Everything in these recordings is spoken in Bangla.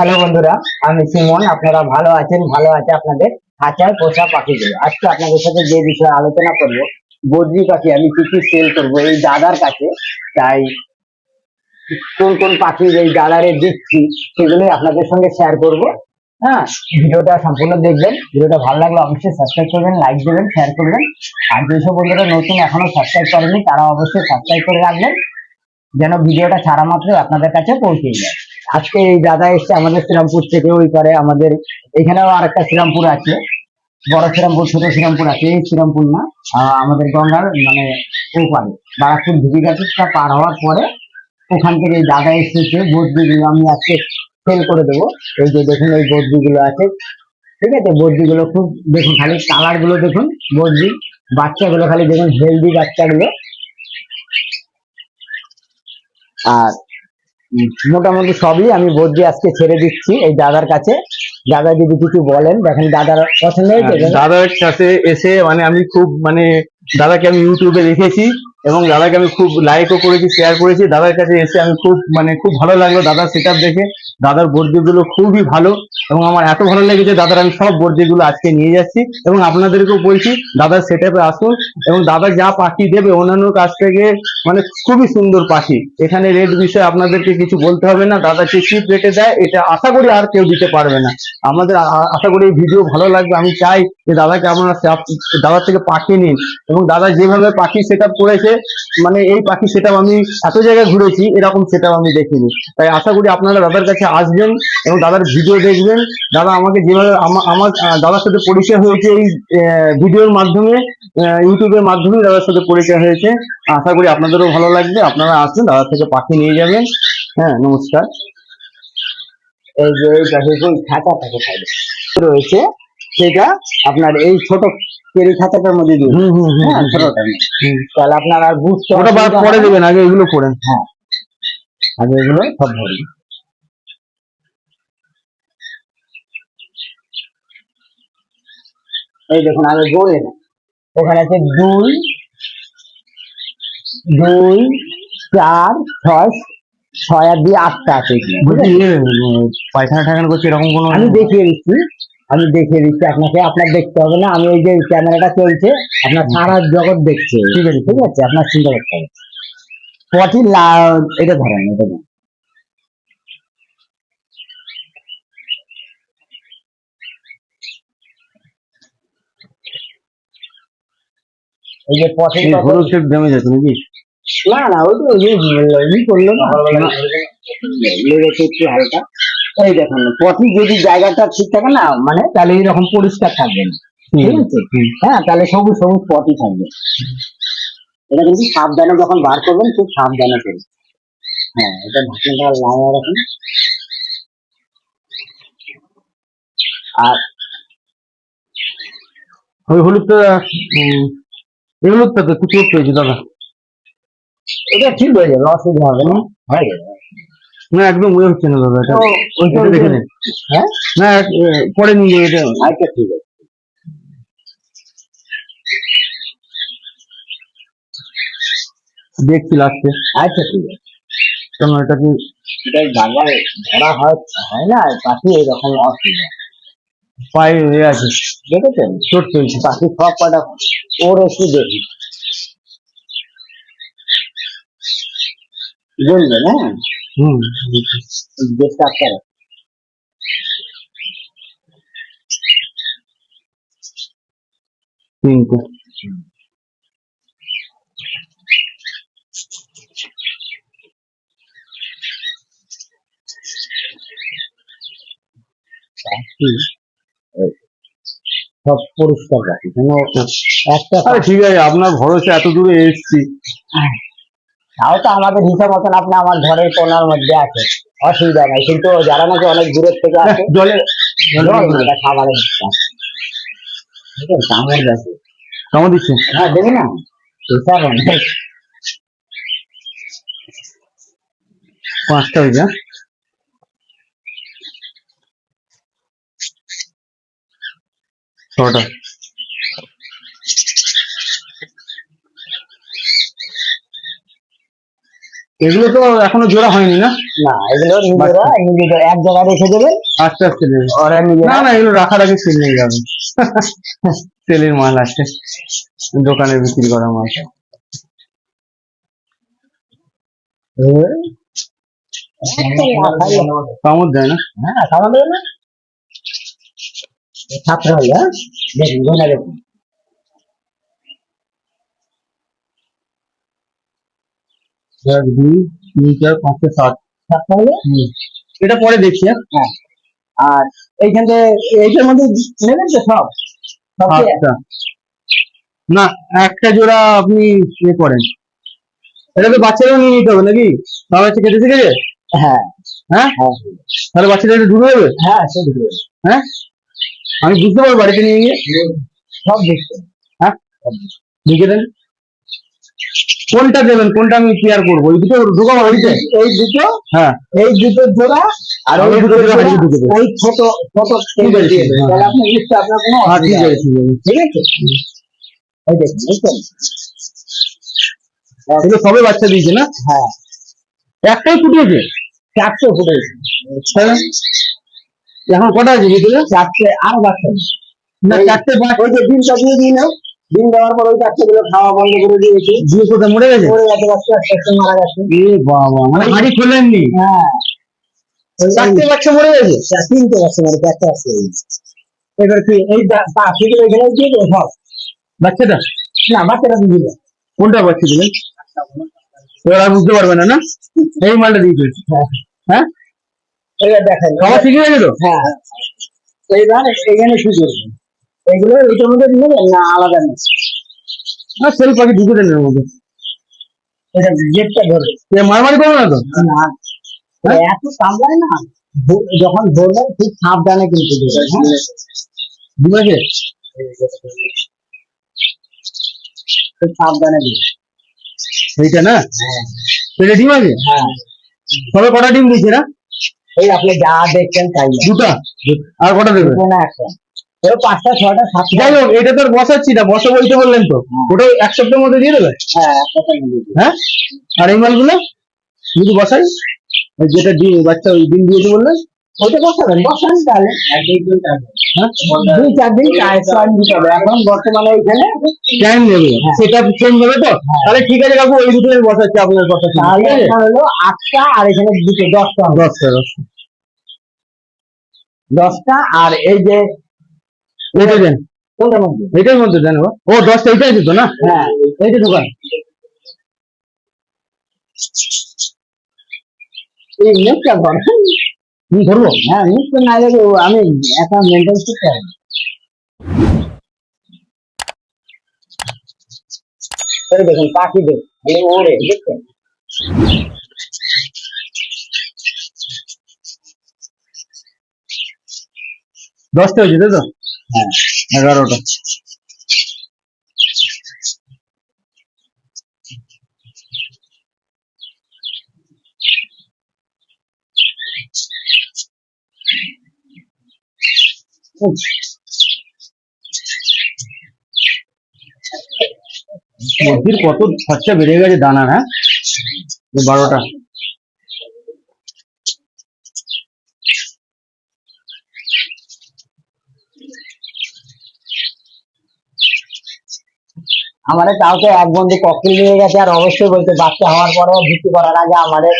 হ্যালো বন্ধুরা, আমি সিমন, আপনারা ভালো আছেন? ভালো আছে আপনাদের? খাঁচায় পোষা পাখিগুলো। আজকে আপনাদের সাথে যে বিষয়ে আলোচনা করব, বদ্রি পাখি, আমি কি কি সেল করব? এই দাদার কাছে, তাই কোন কোন পাখি এই দাদারে দিচ্ছি, সেগুলোই আপনাদের সঙ্গে শেয়ার করব। হ্যাঁ ভিডিওটা সম্পূর্ণ দেখবেন। ভিডিওটা ভালো লাগলে অবশ্যই সাবস্ক্রাইব করবেন লাইক দেবেন শেয়ার করবেন। আর যেসব বন্ধুরা নতুন, এখনও সাবস্ক্রাইব করেনি তারা অবশ্যই সাবস্ক্রাইব করে রাখবেন, যেন ভিডিওটা ছাড়া মাত্র আপনাদের কাছে পৌঁছে যায়। আজকে এই দাদা এসছে আমাদের শ্রীরামপুর থেকে ওই করে, আমাদের এখানেও আর একটা শ্রীরামপুর আছে, বড় শ্রীরামপুর, ছোট শ্রীরামপুর আছে, এই শ্রীরামপুর না আমাদের গঙ্গার মানে ওপারে, বারাকপুর ঢুকিঘাটটা পার হওয়ার পরে ওখান থেকে এই দাদা এসেছে, বদ্রিগুলো আমি আজকে সেল করে দেবো, এই যে দেখুন, এই বদ্রিগুলো আছে, ঠিক আছে, বদ্রিগুলো খুব, দেখুন, খালি কালারগুলো দেখুন, বদ্রি, বাচ্চাগুলো, খালি দেখুন হেলদি বাচ্চাগুলো। আর মোটামুটি সবই আমি বদলি আজকে ছেড়ে দিচ্ছি এই দাদার কাছে। দাদা যদি কিছু বলেন দেখেন দাদার পছন্দ হয়েছে দাদার কাছে এসে মানে আমি খুব মানে দাদাকে আমি ইউটিউবে দেখেছি। এবং দাদাকে আমি খুব লাইকও করেছি শেয়ার করেছি। দাদার কাছে এসে আমি খুব মানে খুব ভালো লাগল দাদার সেট দেখে। দাদার বর্দিগুলো খুবই ভালো এবং আমার এত ভালো লেগেছে দাদার, আমি সব বর্দিগুলো আজকে নিয়ে যাচ্ছি। এবং আপনাদেরকেও বলছি, দাদার সেট আসুন এবং দাদা যা পাখি দেবে, অন্যান্য কাছ থেকে মানে খুবই সুন্দর পাখি। এখানে রেট বিষয়ে আপনাদেরকে কিছু বলতে হবে না। দাদা যে চিপ রেটে দেয়, এটা আশা করি আর কেউ দিতে পারবে না। আমাদের আশা করি ভিডিও ভালো লাগবে। আমি চাই যে দাদাকে আপনারা সে- দাদার থেকে পাখি নিন। এবং দাদা যেভাবে পাখি সেট করেছে মানে এই পাখি সেট আমি এত জায়গায় ঘুরেছি, এরকম সেট আমি দেখিনি। তাই আশা করি আপনারা দাদার কাছে আসবেন এবং দাদার ভিডিও দেখবেন। দাদা আমাকে যেভাবে আমার দাদার সাথে পরিচয় হয়েছে এই ভিডিওর মাধ্যমে ইউটিউবের মাধ্যমে দাদার সাথে পরিচয় হয়েছে। আশা করি আপনাদেরও ভালো লাগবে। আপনারা আসবেন দাদার থেকে পাখি নিয়ে যাবেন। হ্যাঁ নমস্কার। এই যে, এই পাখিগুলো থাকে রয়েছে। সেটা আপনার এই ছোট কেরি খাতাটার মধ্যে হুম হ্যাঁ। ছোটটার তাহলে আপনার আর বুঝতে ওটা বাদ পরে দেবেন আগে এগুলো করেন হ্যাঁ। আগে এগুলো সব ভরি এই দেখুন আগে গোলে না ওখানে আছে দুই দুই চার ছয় ছয় আর দিয়ে আটটা আছে? ইয়ে, পায়খানা ঠাখানা করছে এরকম কোনো আমি দেখিয়ে দিচ্ছি। আমি দেখিয়ে দিচ্ছি আপনাকে আপনার দেখতে হবে না আমি ওই যে ক্যামেরাটা চলছে আপনার সারা জগৎ দেখছে। ঠিক আছে ঠিক আছে আপনার চিন্তা করতে হবে পটি এটা ধরেন এটা ধরেন। এই যে পটি এই হলুদ টেপ ড্যামেজ আছে নাকি? না না ওই তো ওই যে ই করল না। লেগেছে। একটু হালকা। এই দেখুন। পটি যদি জায়গাটা ঠিক থাকে না মানে তাহলে এইরকম পরিষ্কার থাকবে না। ঠিক আছে? হ্যাঁ তাহলে সবুজ সবুজ পটি থাকবে। এটা কিন্তু সাবধানে যখন বার করবেন খুব সাবধানে করবেন। হ্যাঁ এটা ঢাকনাটা লাগিয়ে রাখুন আর ওই হলুদটা এই হলুদটা তো চোট পেয়েছে দাদা। এটা ঠিক হয়ে যাবে অসুবিধা হবে না। হয়ে যাবে। না একদম ওয়ে হচ্ছে না দাদা এটা ওইটা দেখে নিন। হ্যাঁ? না পরে নিয়ে এটা। আচ্ছা ঠিক আছে। দেখছি লাস্টে আচ্ছা ঠিক আছে। কারণ এটা কি এটা জায়গায় ধরা হয় হয় না? পাখি এরকম অসুবিধা। পায়ে এ আছে। দেখেছেন? চোট পেয়েছে পাখি সব কটা ওর একটু দেখি। বলবেন হ্যাঁ? ডিস্টার্ব করে তিনটে সব পরিষ্কার রাখি কোনো একটা ঠিক আছে আপনার ভরসা এত দূরে এসেছি। তাও তো আমাদের হিসাব মতন আপনি আমার ঘরের কোনার মধ্যে আছে অসুবিধা নাই কিন্তু যারা নাকি অনেক দূরের থেকে আসে জলে জল না, এটা খাবারের? কামড় গেছে দিচ্ছে। হ্যাঁ দেবে না? হিসাব অনেক পাঁচটা হয়েছে হ্যাঁ? ছটা। এগুলো তো এখনও জোড়া হয়নি না? না এগুলো নিজেরা নিজেরা এক জায়গায় রেখে দেবেন আস্তে আস্তে দেবে। ওরা না নিজেরা না এগুলো রাখার আগে সেল হয়ে যাবে। সেলের মাল আছে। দোকানে বিক্রি করা মাল। কামড় দেয় না? হ্যাঁ না। ছাত্র দেখুন দেখুন এক দুই তিন চার পাঁচটা সাত ছাত্র হলে এটা পরে দেখছি হ্যাঁ। হ্যাঁ। আর এইখান থেকে এইটার মধ্যে নেবেন তো সব? সব আচ্ছা। না একটা জোড়া আপনি ইয়ে করেন। এটা তো বাচ্চারাও নিয়ে নিতে হবে নাকি? বাবা বাচ্চা কেটে শিখেছে? হ্যাঁ। হ্যাঁ? হ্যাঁ। তাহলে বাচ্চাটা একটু ঢুকে যাবে হ্যাঁ সেগুলো হ্যাঁ? আমি বুঝতে পারব বাড়িতে নিয়ে গিয়ে। সব দেখতে হ্যাঁ? লিখে দেন। কোনটা দেবেন কোনটা আমি ক্লিয়ার করব? এই দুটো ঢুকাবো বাড়িতে এই দুটো? হ্যাঁ। এই দুটো জোড়া আর ওই ওই দুটো জোড়া ঢুকে ওই ছোট ছোট ঠিক আছে। তাহলে আপনি লিস্টে আপনার কোনো হ্যাঁ ঠিক আছে। ঠিক আছে। এই দেখুন বুঝছেন এগুলো সবে বাচ্চা দিয়েছে না? হ্যাঁ। একটাই ফুটিয়েছে চারটে ফুটেছে। এখন কটা আছে ভিতরে? চারটে আর বাচ্চা। না চারটে বাচ্চা। ওই যে ডিমটা দিয়ে দিই না। ডিম দেওয়ার পর ওই বাচ্চাগুলো খাওয়া বন্ধ করে দিয়েছি। দিয়ে মরে গেছে? পড়ে গেছে বাচ্চা আস্তে আস্তে মারা গেছে। এ বাবা মানে হাড়ি খোলেননি? হ্যাঁ। চারটে বাচ্চা মরে গেছে? তিনটে বাচ্চা চারটে আছে এবার কি এই পাখিগুলো এখানে দিয়ে দেবো সব? বাচ্চাটা? না বাচ্চাটা দিয়ে দিবে। কোনটা বাচ্চা দিলেন? এবার আর বুঝতে পারবে না না? এই মালটা দিয়ে দিয়েছে। হ্যাঁ। এবার দেখেন। খাওয়া শিখে গেছে তো হ্যাঁ। এইবার এখানে কি করবেন এগুলো এইটার মধ্যে নেবেন না আলাদা না ঢুকে দেন এর মধ্যে। এটা গেটটা ধরবে এ মারামারি করবে না তো। না। এত কামড়ায় না যখন ধরবে ঠিক সাবধানে কিন্তু ধরবে হ্যাঁ? সাবধানে এইটা না? এটা ডিম আছে হ্যাঁ। তবে কটা ডিম দিয়েছে না? এই আপনি যা দেখছেন তাই। দুটা? আর কটা দেবে না একটা। পাঁচটা ছয়টা সাতটা। যাই হোক এটা তো বসাচ্ছি না বসা বলতে বললেন তো। ওটা এক সপ্তাহের মধ্যে দিয়ে দেবে? হ্যাঁ। হ্যাঁ? আর এই মালগুলো? বসাই? যেটা ডিম বাচ্চা ওই ডিম দিয়েছে বললেন? ওইটা বসাবেন বসান তাহলে। হ্যাঁ? দুই চার দিন টাইম দিতে হবে। এখন বর্তমানে এখানে টাইম নেবে। হ্যাঁ। সেটা চেঞ্জ হবে তো? তাহলে ঠিক আছে কাকু ওই দুটো বসাচ্ছি আপনার কথা। তাহলে হলো আটটা আর এখানে দুটো দশটা দশটা দশটা। দশটা আর এই যে এটা দেন। এটার মধ্যে? দেন ও। দশটা এটা আছে না? হ্যাঁ এইটা ধরবো। হ্যাঁ মুখটা না দেখে আমি করতে পারি। দেখুন পাখি দেখ। ওরে দেখছেন? দশটা হয়েছে তাই তো? হ্যাঁ এগারোটা মুরগির কত খরচা বেড়ে গেছে দানার হ্যাঁ? এই বারোটা। আমাদের কাউকে এক বন্ধু ককটেল নিয়ে গেছে আর অবশ্যই বলতে বাচ্চা হওয়ার পরেও ভর্তি করার আগে আমাদের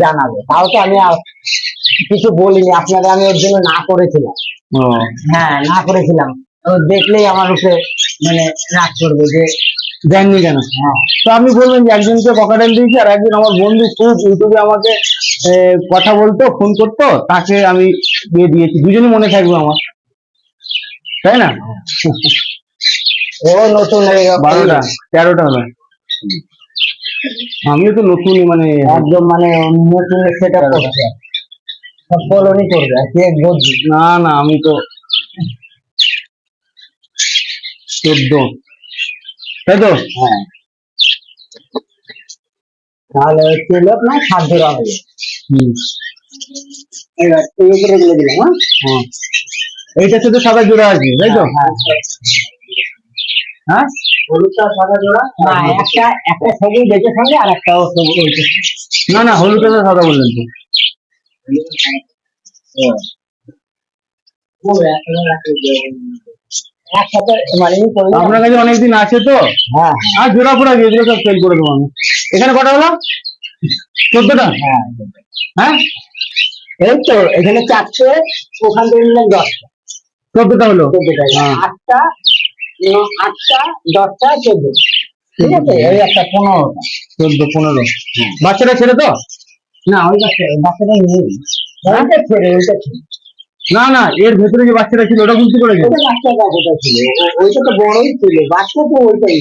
জানাবে। কাউকে আমি কিছু বলিনি আপনাদের আমি ওর জন্য না করেছিলাম। হ্যাঁ না করেছিলাম। দেখলেই আমার উপরে মানে রাগ করবে যে দেননি কেন? হ্যাঁ। তো আপনি বলবেন যে একজনকে বকাটেল দিয়েছি আর একজন আমার বন্ধু খুব ইউটিউবে আমাকে কথা বলতো ফোন করতো তাকে আমি দিয়ে দিয়েছি। দুজনই মনে থাকবে আমার। তাই না? ও নতুন হয়ে গেল। বারোটা তেরোটা হলো। আমিও তো নতুনই মানে একদম মানে নতুন সেটা করছে। সব কলোনি করবে কে বুঝবে না না আমি তো চোদ্দ। তাই তো? হ্যাঁ। তাহলে ছিল না সাত ধরা হবে। হুম। এবার এই উপরে গুলো দিলাম হ্যাঁ হ্যাঁ। এইটার সাথে সাদা জোড়া আছে তাই তো? হ্যাঁ। হ্যাঁ? হলুদটা সাদা জোড়া? না একটা একটা সঙ্গে আর একটা। না সাদা বললেন তো। আপনার কাছে অনেকদিন আছে তো? হ্যাঁ। আর জোড়া ফোড়া যেগুলো সব সেল করে দেবো আমি। এখানে কটা হলো? চোদ্দটা? হ্যাঁ হ্যাঁ? এই তো এখানে চারটে ওখান থেকে দশটা। চোদ্দটা হলো? চোদ্দটা। হ্যাঁ। আটটা আটটা দশটা চোদ্দ। ঠিক আছে? এই একটা পনেরোটা চোদ্দ পনেরো। বাচ্চাটা ছেড়ে তো না ওই বাচ্চা বাচ্চাটা নেই। ওইটা ছেড়ে ওইটা ছেড়ে। না না এর ভেতরে যে বাচ্চাটা ছিল ওটা বুঝতে পেরেছেন বাচ্চাটা কোথা ছিল। ও- ওইটা তো বড়ই ছিল। বাচ্চা তো ওইটাই।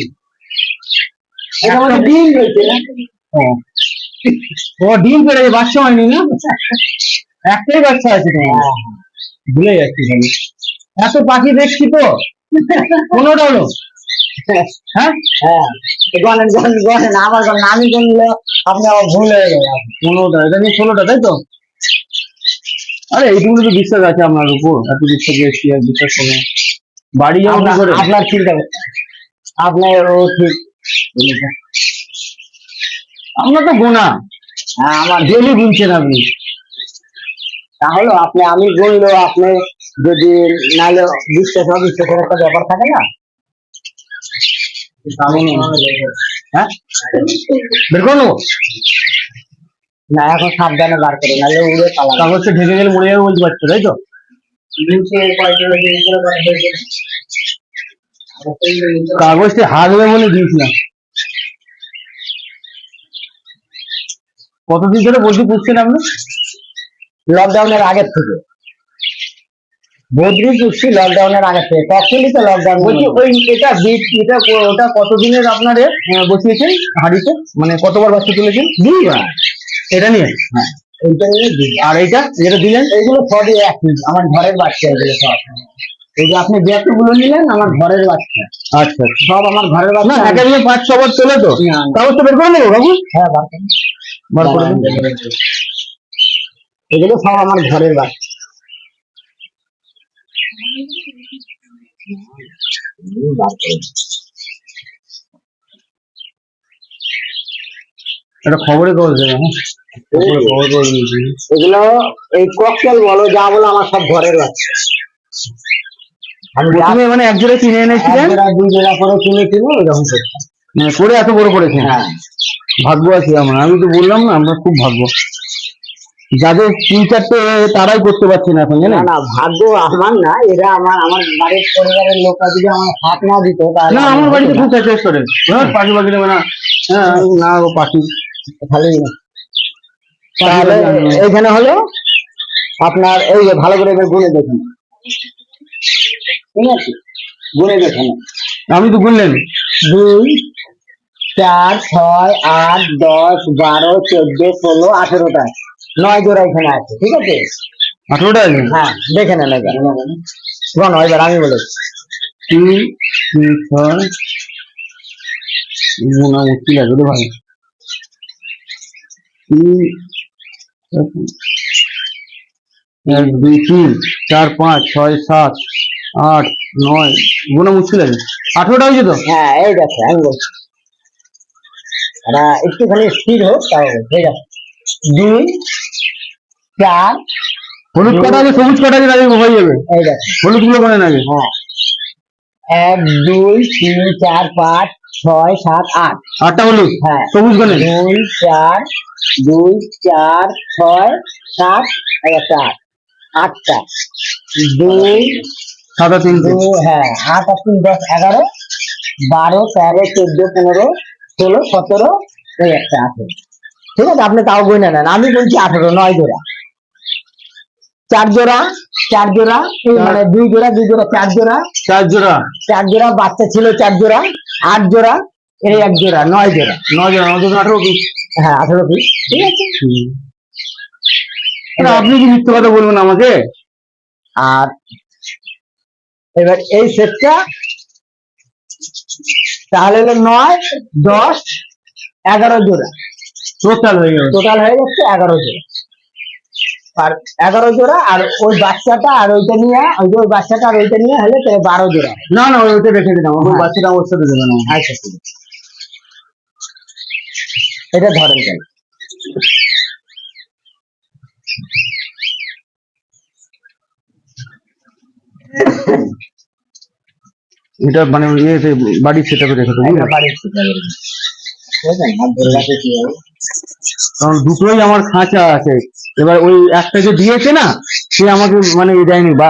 এটা আমাদের ডিম হয়েছে না? ও। ডিম পেড়েছে বাচ্চা হয়নি না? একটাই বাচ্চা আছে হ্যাঁ, ভুলে যাচ্ছি এত পাখি দেখছি তো। পনেরোটা হলো হ্যাঁ? হ্যাঁ। গণেন গণেন গণেন আমার গণেন আমি গণলে আপনি আবার ভুল হয়ে গেলেন। পনেরোটা এটা নিয়ে ষোলোটা তাই তো? আরে এইটুকু তো বিশ্বাস আছে আপনার উপর। এত বিশ্বাস এসছি আর বিশ্বাস করে বাড়ি যেমন আপনার করে? আপনার চিন্তা আপনার ও ঠিক। আমরা তো গোনা। হ্যাঁ আমার ডেলি গুনছেন আপনি। তাহলে আপনি আমি বলল আপনি যদি নাহলে বিশ্বাস অবিশ্বাসের একটা ব্যাপার থাকে না? হ্যাঁ? বের করে নেব? না এখন সাবধানে বার করে নাহলে উড়ে পালাবে। কাগজটা ঢেকে গেলে মরে যাবে বলতে পারছ তাই তো? কাগজটা হারবে বলে দিয়েছিলাম কতদিন ধরে বলছি পুষছেন আপনি? লকডাউনের আগের থেকে। বদ্রি চুক্তি লকডাউনের আগের থেকে। তখনই তো লকডাউন বলছি ওই এটা বীজ এটা ওটা কতদিনের আপনার বসিয়েছেন হাড়িতে? মানে কতবার বাচ্চা তুলেছেন? দুইবার। এটা নিয়ে? হ্যাঁ। এইটা নিয়ে আর এইটা? যেটা দিলেন? এইগুলো সবই একই আমার ঘরের বাচ্চা এগুলো সব। এই যে আপনি গুলো নিলেন আমার ঘরের বাচ্চা। আচ্ছা। সব আমার ঘরের বাচ্চা। দিনে পাঁচ ছবার তোলে তো? না, না। কাগজটা বের করে নেব বাবু? হ্যাঁ বার করে এগুলো সব আমার ঘরের বাচ্চা। এটা খবরে কাগজ দেবে হ্যাঁ খবর করে এগুলো এই ককটেল বলো যা বলো আমার সব ঘরের বাচ্চা আমি প্রথমে মানে এক জোড়া কিনে এক এনেছিলেন দুই জোড়া করে কিনেছিল ওইরকম করে। এত বড় করেছেন? হ্যাঁ। ভাগ্য আছে আমার। আমি তো বললাম না আমরা খুব ভাগ্য। যাদের তিন চারটে তারাই করতে পারছে না এখন জানেন? না ভাগ্য আমার না এরা আমার আমার বাড়ির পরিবারের লোকরা যদি আমার হাত না দিত না আমার বাড়িতে খুব চেষ্টা করে। হ্যাঁ। পাখি পাখি নেবে না হ্যাঁ। না ও পাখি না। খালি তাহলে এখানে হলো আপনার এই যে ভালো করে এবার গুনে দেখুন। ঠিক আছে? গুনে দেখুন। আমি তো গুনলেন। দুই চার ছয় আট দশ বারো চোদ্দ ষোলো আঠেরোটা। নয় জোড়া এখানে আছে ঠিক আছে? আঠেরোটা আছে? হ্যাঁ দেখে নেন এবার। গণ এবার আমি বলেছি তিন তিন ছয় গোনা মুশকিল আছে রে ভাই তিন এক দুই তিন চার পাঁচ ছয় সাত আট নয় গোনা মুশকিল আছে। আঠেরোটা হয়েছে তো? হ্যাঁ এই দেখো আমি বলছি। একটুখানি স্থির হোক তাও ঠিক আছে। দুই চার হলুদ কাটা আছে সবুজ কাটা আছে তাহলে হয়ে যাবে। হলুদগুলো করে নাকি হ্যাঁ। এক দুই তিন চার পাঁচ ছয় সাত আট। আটটা হলুদ? হ্যাঁ। সবুজ গনে দুই চার দুই চার ছয় সাত একটা আট। আটটা। দুই তিনটে দুই হ্যাঁ আট আর তিন দশ এগারো বারো তেরো চোদ্দ পনেরো ষোলো সতেরো এই একটা আঠেরো। ঠিক আছে আপনি তাও বই নেন। আমি বলছি আঠেরো নয় জোড়া। চার জোড়া চার জোড়া এই মানে দুই জোড়া দুই জোড়া চার জোড়া। চার জোড়া। চার জোড়া বাচ্চা ছিল চার জোড়া আট জোড়া এই এক জোড়া নয় জোড়া। নয় জোড়া নয় জোড়া আঠারো পিস। হ্যাঁ আঠেরো পিস। ঠিক আছে? আপনি কি মিথ্যে কথা বলবেন আমাকে? আর এবার এই সেটটা তাহলে হলো নয় দশ এগারো জোড়া। টোটাল হয়ে গেল। টোটাল হয়ে যাচ্ছে এগারো জোড়া। আর এগারো জোড়া আর ওই বাচ্চাটা আর ওইটা নিয়ে ওই যে ওই বাচ্চাটা আর ওইটা নিয়ে হলে তাহলে বারো জোড়া। না না ওইটা রেখে দিলাম ওই হ্যাঁ। বাচ্চাটা ওর সাথে দেবে না। আচ্ছা ঠিক আছে এটা ধরেন কেন এটা মানে ইয়েতে বাড়ির সেটাপে রেখে দেবো। বাড়ির ঠিক কারণ দুটোই আমার খাঁচা আছে। এবার ওই একটা যে দিয়েছে না সে আমাকে মানে দেয়নি বা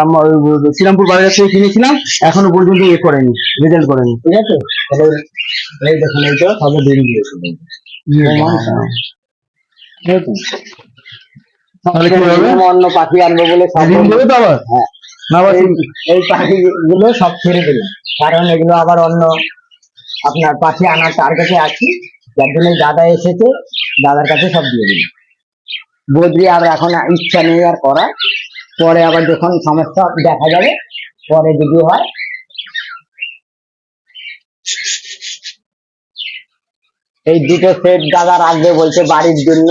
শ্রীরামপুর বাজার থেকে কিনেছিলাম এখনও পর্যন্ত এ করেনি রেজাল্ট করেনি। ঠিক আছে? দেখুন এইটা সবে হবে? এরকম অন্য পাখি আনব বলে তো আবার? হ্যাঁ। এই এই পাখিগুলো সব ছেড়ে দিলাম। কারণ এগুলো আবার অন্য আপনার পাখি আনার টার্গেটে আছি। যার জন্য দাদা এসেছে, দাদার কাছে সব দিয়ে দিলাম বদ্রি আর এখন ইচ্ছা নেই আর করা পরে আবার যখন সমস্যা দেখা যাবে, পরে যদি হয়। এই দুটো সেট দাদা রাখবে বলছে বাড়ির জন্য।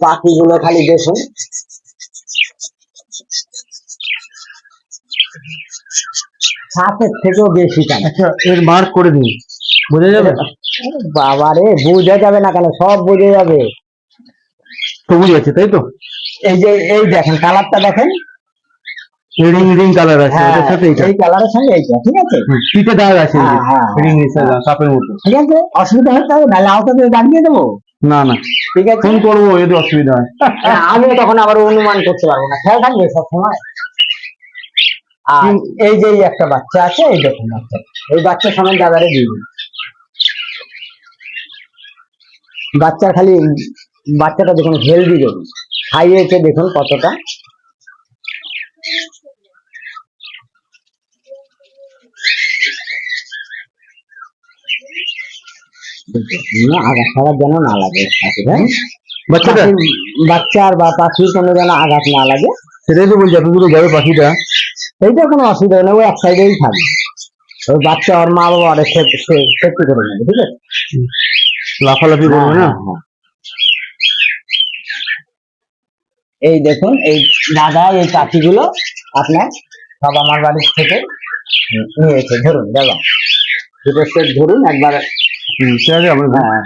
পাখিগুলো খালি দেখুন। সাতের থেকেও বেশি আচ্ছা এর মার্ক করে দিন। বোঝা যাবে? বাবারে বোঝা যাবে না কেন? সব বোঝা যাবে। সবুজ আছে তাই তো? এই যে এই দেখেন কালারটা দেখেন। রিং রিং কালার আছে হ্যাঁ এটার সাথে এটা এই কালারের সঙ্গে এইটা ঠিক আছে? পিঠে দাগ আছে হ্যাঁ, হ্যাঁ, রিং কাপের মতো। ঠিক আছে? অসুবিধা হচ্ছে নাহলে আওতাতে দাঁড়িয়ে দেবো। না না। ঠিক আছে? ফোন করব যদি অসুবিধা হয়। হ্যাঁ, আমিও তখন আবার অনুমান করতে পারব না। খেয়াল থাকবে সবসময়? আর এই যে একটা বাচ্চা আছে এই দেখুন বাচ্চা এই বাচ্চার সময় দাদারে দিয়ে দিন। বাচ্চা খালি বাচ্চাটা দেখুন হেলদি দেখুন। খাইয়েছে দেখুন কতটা। আঘাত ফাঘাত যেন না লাগে হ্যাঁ? বাচ্চাটা? বাচ্চার বা পাখির কোনো যেন আঘাত না লাগে। সেটাই তো বলছি দূরে যাবে পাখিটা? এইটা কোনো অসুবিধা নেই ও এক সাইডেই থাকবে। ওই বাচ্চা ওর মা বাবা অনেক সেফটি করে নেবে ঠিক আছে? লাফালাফি করবে না? হ্যাঁ, হ্যাঁ। এই দেখুন এই দাদা এই পাখিগুলো আপনার সব আমার বাড়ির থেকে নিয়েছে ধরুন দাদা। দুটো সেট ধরুন একবার হুম, ঠিক আছে আমরা হ্যাঁ